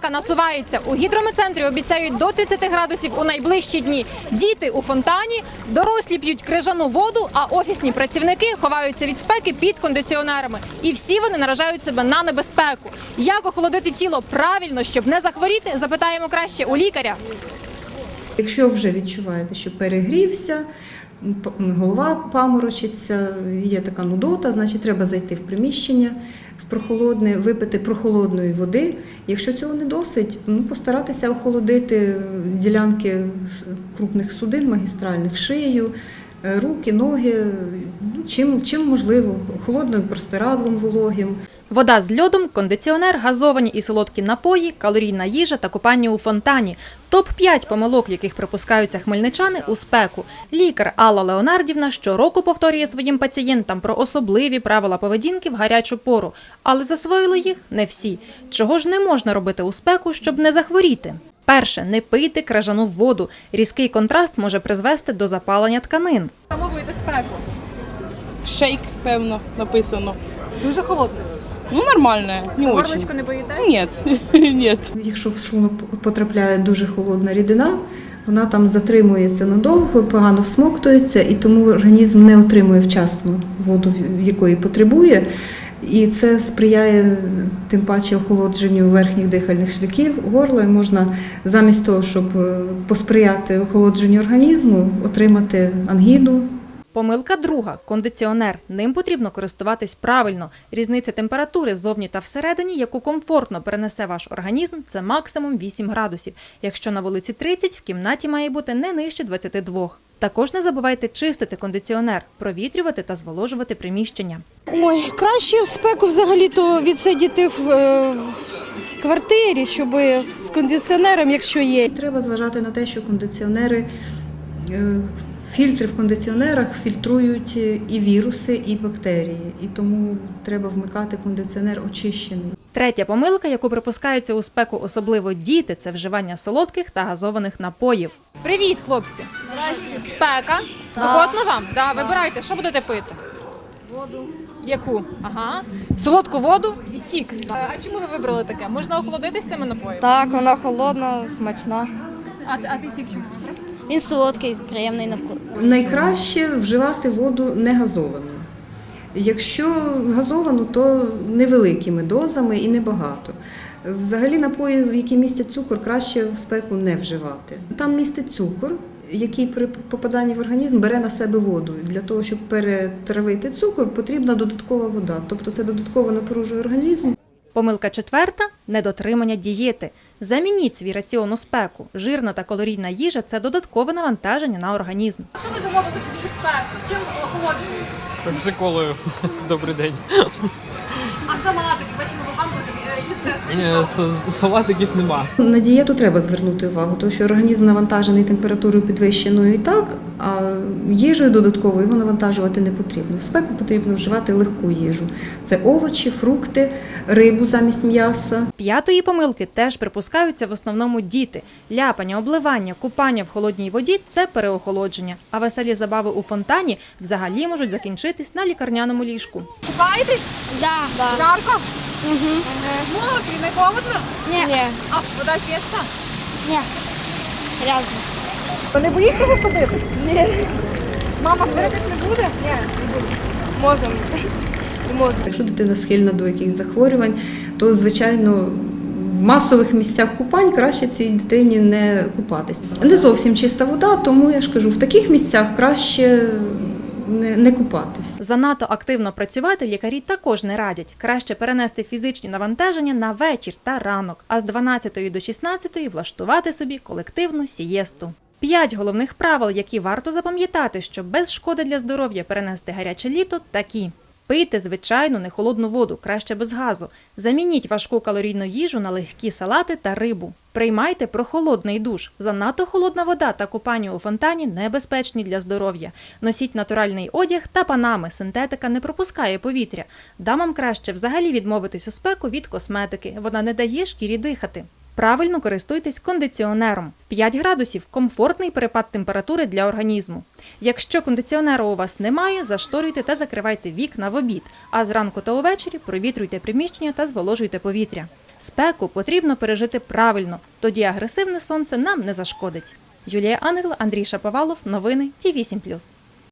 спека насувається. У гідрометцентрі обіцяють до 30 градусів у найближчі дні. Діти у фонтані, дорослі п'ють крижану воду, а офісні працівники ховаються від спеки під кондиціонерами. І всі вони наражають себе на небезпеку. Як охолодити тіло правильно, щоб не захворіти, запитаємо краще у лікаря. Якщо вже відчуваєте, що перегрівся, голова паморочиться, є така нудота, значить треба зайти в приміщення в прохолодне, випити прохолодної води. Якщо цього не досить, ну, постаратися охолодити ділянки крупних судин, магістральних шию, е, руки, ноги, ну, чим, чим можливо, холодним простирадлом вологим. Вода з льодом, кондиціонер, газовані і солодкі напої, калорійна їжа та купання у фонтані. Топ-5 помилок, яких припускаються хмельничани у спеку. Лікар Алла Леонардівна щороку повторює своїм пацієнтам про особливі правила поведінки в гарячу пору, але засвоїли їх не всі. Чого ж не можна робити у спеку, щоб не захворіти? Перше, не пийте кражану воду. Різкий контраст може призвести до запалення тканин. Замовуєте спеку. Шейк, певно, написано. Дуже холодно. Ну, нормально, не очень. не боїте? Нет, нет. Якщо в шлунок потрапляє дуже холодна рідина, вона там затримується надовго, погано всмоктується, і тому організм не отримує вчасно воду, якої потребує. І це сприяє тим паче охолодженню верхніх дихальних шляхів горла. І можна замість того, щоб е, посприяти охолодженню організму, отримати ангіну, Помилка друга кондиціонер. Ним потрібно користуватись правильно. Різниця температури ззовні та всередині, яку комфортно перенесе ваш організм, це максимум 8 градусів. Якщо на вулиці 30, в кімнаті має бути не нижче 22. Також не забувайте чистити кондиціонер, провітрювати та зволожувати приміщення. Ой, краще в спеку взагалі-то відсидіти в, е, в квартирі, щоб з кондиціонером, якщо є. Треба зважати на те, що кондиціонери, е, фільтри в кондиціонерах фільтрують і віруси, і бактерії. І тому треба вмикати кондиціонер очищений. Третя помилка, яку припускаються у спеку особливо діти, це вживання солодких та газованих напоїв. Привіт, хлопці! Спека. Спекотно вам? Да, вибирайте, що будете пити? Воду. Яку? Ага. Солодку воду і сік. А чому ви вибрали таке? Можна охолодитись цими напоями? Так, вона холодна, смачна. А, а ти сік чому? Він солодкий, приємний на вкус. Найкраще вживати воду не газовану. Якщо газовану, то невеликими дозами і небагато. Взагалі напої, які містять цукор, краще в спеку не вживати. Там містить цукор, який при попаданні в організм бере на себе воду. Для того, щоб перетравити цукор, потрібна додаткова вода. Тобто це додатково напружує організм. Помилка четверта недотримання дієти. Замініть свій раціон у спеку. Жирна та калорійна їжа це додаткове навантаження на організм. Що ви замовите собі у спеку? Чим охолоджуєтесь? Пепсиколою. Добрий день. Салатиків нема. На дієту треба звернути увагу, тому що організм навантажений температурою підвищеною і так, а їжею додатково його навантажувати не потрібно. В спеку потрібно вживати легку їжу. Це овочі, фрукти, рибу замість м'яса. П'ятої помилки теж припускаються в основному діти. Ляпання, обливання, купання в холодній воді це переохолодження. А веселі забави у фонтані взагалі можуть закінчитись на лікарняному ліжку. Купаєтесь? Да, да. Жарко? Угу. Мокрі, не холодно? Ні. Ні. А вода чиста? Ні. Грязно. Не боїшся застудити? Ні. Мама вбирати не буде? Ні. Можем. Якщо дитина схильна до якихось захворювань, то звичайно. В масових місцях купань краще цій дитині не купатись. Не зовсім чиста вода, тому я ж кажу, в таких місцях краще не, купатись. Занадто активно працювати лікарі також не радять. Краще перенести фізичні навантаження на вечір та ранок, а з 12 до 16 влаштувати собі колективну сієсту. П'ять головних правил, які варто запам'ятати, щоб без шкоди для здоров'я перенести гаряче літо, такі. Пийте звичайну нехолодну воду, краще без газу. Замініть важку калорійну їжу на легкі салати та рибу. Приймайте прохолодний душ. Занадто холодна вода та купання у фонтані небезпечні для здоров'я. Носіть натуральний одяг та панами. Синтетика не пропускає повітря. Дамам краще взагалі відмовитись у спеку від косметики. Вона не дає шкірі дихати. Правильно користуйтесь кондиціонером. 5 градусів комфортний перепад температури для організму. Якщо кондиціонеру у вас немає, зашторюйте та закривайте вікна в обід, а зранку та увечері провітрюйте приміщення та зволожуйте повітря. Спеку потрібно пережити правильно, тоді агресивне сонце нам не зашкодить. Юлія Ангел, Андрій Шаповалов, новини Ті 8